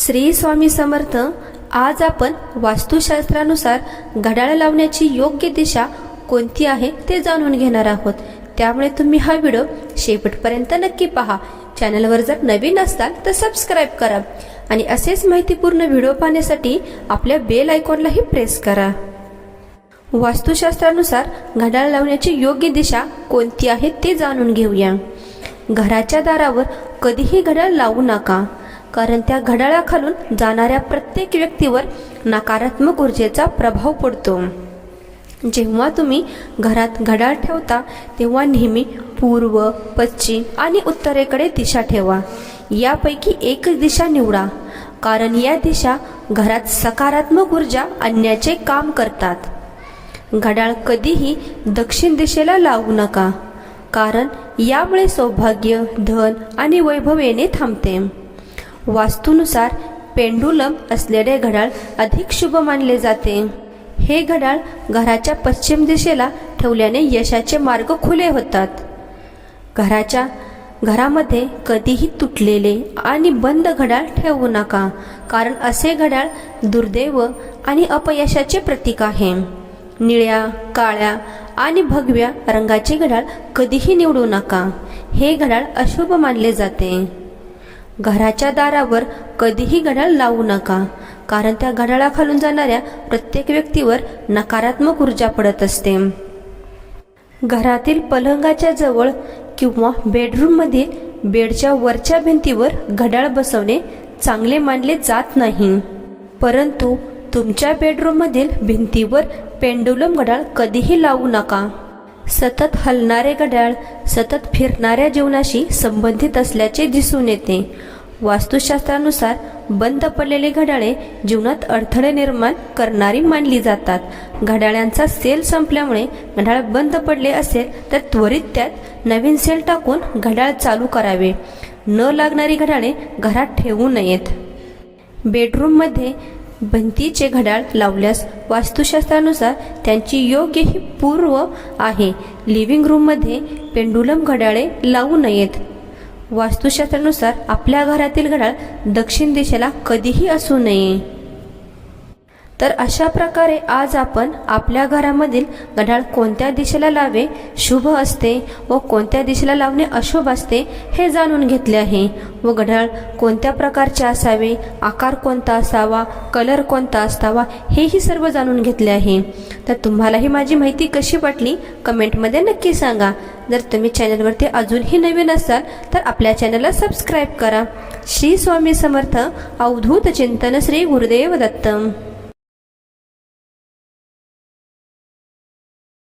श्री स्वामी समर्थ आज आपण वास्तुशास्त्रानुसार घड्याळ लावण्याची योग्य दिशा कोणती आहे ते जाणून घेणार आहोत. त्यामुळे तुम्ही हा व्हिडिओ शेवटपर्यंत नक्की पहा. चॅनलवर जर नवीन असाल तर सबस्क्राईब करा आणि असेच माहितीपूर्ण व्हिडिओ पाहण्यासाठी आपल्या बेल आयकॉनलाही प्रेस करा. वास्तुशास्त्रानुसार घड्याळ लावण्याची योग्य दिशा कोणती आहे ते जाणून घेऊया. घराच्या दारावर कधीही घड्याळ लावू नका. कारण त्या घड्याळाखालून जाणाऱ्या प्रत्येक व्यक्तीवर नकारात्मक ऊर्जेचा प्रभाव पडतो. जेव्हा तुम्ही घरात घड्याळ ठेवता तेव्हा नेहमी पूर्व पश्चिम आणि उत्तरेकडे दिशा ठेवा. यापैकी एकच दिशा निवडा कारण या दिशा घरात सकारात्मक ऊर्जा आणण्याचे काम करतात. घड्याळ कधीही दक्षिण दिशेला लावू नका कारण यामुळे सौभाग्य धन आणि वैभव येणे थांबते. वास्तूनुसार पेंडुलम असलेले घड्याळ अधिक शुभ मानले जाते. हे घड्याळ घराच्या पश्चिम दिशेला ठेवल्याने यशाचे मार्ग खुले होतात. घराच्या घरामध्ये कधीही तुटलेले आणि बंद घड्याळ ठेवू नका कारण असे घड्याळ दुर्दैव आणि अपयशाचे प्रतीक आहे. निळ्या काळ्या आणि भगव्या रंगाचे घड्याळ कधीही निवडू नका. हे घड्याळ अशुभ मानले जाते. घराच्या दारावर कधीही घड्याळ लावू नका कारण त्या घड्याळाखालून जाणाऱ्या प्रत्येक व्यक्तीवर नकारात्मक ऊर्जा पडत असते. घरातील पलंगाच्या जवळ किंवा बेडरूममधील बेडच्या वरच्या भिंतीवर घड्याळ बसवणे चांगले मानले जात नाही. परंतु तुमच्या बेडरूममधील भिंतीवर पेंडुलम घड्याळ कधीही लावू नका. सतत हलणारे घड्याळ सतत फिरणाऱ्या जीवनाशी संबंधित असल्याचे दिसून येते. वास्तुशास्त्रानुसार बंद पडलेले घड्याळे जीवनात अडथळे निर्माण करणारी मानली जातात. घड्याळ्यांचा सेल संपल्यामुळे घड्याळ बंद पडले असेल तर त्वरित त्यात नवीन सेल टाकून घड्याळ चालू करावे. न लागणारी घड्याळे घरात ठेवू नयेत. बेडरूममध्ये भंतीचे घड्याळ लावल्यास वास्तुशास्त्रानुसार त्यांची योग्य ही पूर्व आहे. लिव्हिंग रूममध्ये पेंडुलम घड्याळे लावू नयेत. वास्तुशास्त्रानुसार आपल्या घरातील घड्याळ दक्षिण दिशेला कधीही असू नये. तर अशा प्रकारे आज आपण आपल्या घरामधील घड्याळ कोणत्या दिशेला लावे शुभ असते व कोणत्या दिशेला लावणे अशुभ असते हे जाणून घेतले आहे. व घड्याळ कोणत्या प्रकारचे असावे आकार कोणता असावा कलर कोणता असावा हेही सर्व जाणून घेतले आहे. तर तुम्हालाही माझी माहिती कशी वाटली कमेंटमध्ये नक्की सांगा. जर तुम्ही चॅनलवरती अजूनही नवीन असाल तर आपल्या चॅनलला सबस्क्राईब करा. श्री स्वामी समर्थ अवधूत चिंतन श्री गुरुदेव दत्तम.